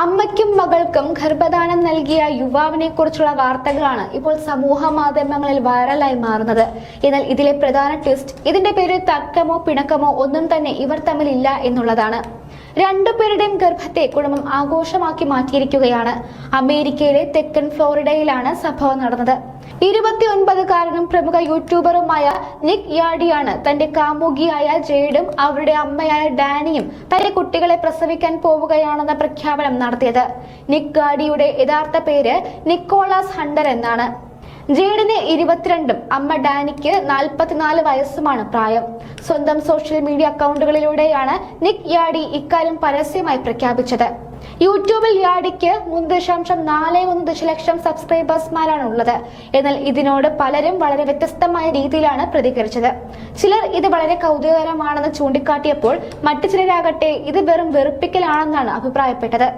അമ്മയ്ക്കും മകൾക്കും ഗർഭദാനം നൽകിയ യുവാവിനെ കുറിച്ചുള്ള വാർത്തകളാണ് ഇപ്പോൾ സമൂഹ മാധ്യമങ്ങളിൽ വൈറലായി മാറുന്നത്. എന്നാൽ ഇതിലെ പ്രധാന ട്വിസ്റ്റ് ഇതിന്റെ പേര് തർക്കമോ പിണക്കമോ ഒന്നും തന്നെ ഇവർ തമ്മിലില്ല എന്നുള്ളതാണ്. രണ്ടുപേരുടെയും ഗർഭത്തെ കുടുംബം ആഘോഷമാക്കി മാറ്റിയിരിക്കുകയാണ്. അമേരിക്കയിലെ തെക്കൻ ഫ്ലോറിഡയിലാണ് സംഭവം നടന്നത്. ഇരുപത്തിയൊൻപതുകാരനും പ്രമുഖ യൂട്യൂബറുമായ നിക് യാഡിയാണ് തന്റെ കാമുകിയായ ജെയ്ഡും അവരുടെ അമ്മയായ ഡാനിയും തന്റെ കുട്ടികളെ പ്രസവിക്കാൻ പോവുകയാണെന്ന പ്രഖ്യാപനം നടത്തിയത്. നിക് ഗാഡിയുടെ യഥാർത്ഥ പേര് നിക്കോളാസ് ഹണ്ടർ എന്നാണ്. ജെയ്ഡിന് ഇരുപത്തിരണ്ടും അമ്മ ഡാനിക്ക് നാൽപ്പത്തിനാല് വയസ്സുമാണ് പ്രായം. സ്വന്തം സോഷ്യൽ മീഡിയ അക്കൗണ്ടുകളിലൂടെയാണ് നിക് യാഡി ഇക്കാര്യം പരസ്യമായി പ്രഖ്യാപിച്ചത്. യൂട്യൂബിൽ യാഡിക്ക് മൂന്ന് ദശാംശം നാല് ഒന്ന് ദശലക്ഷം സബ്സ്ക്രൈബേഴ്സ്മാരാണ് ഉള്ളത് എന്നാൽ ഇതിനോട് പലരും വളരെ വ്യത്യസ്തമായ രീതിയിലാണ് പ്രതികരിച്ചത്. ചിലർ ഇത് വളരെ കൗതുകകരമാണെന്ന് ചൂണ്ടിക്കാട്ടിയപ്പോൾ മറ്റു ചിലരാകട്ടെ ഇത് വെറും വെറുപ്പിക്കലാണെന്നാണ് അഭിപ്രായപ്പെട്ടത്.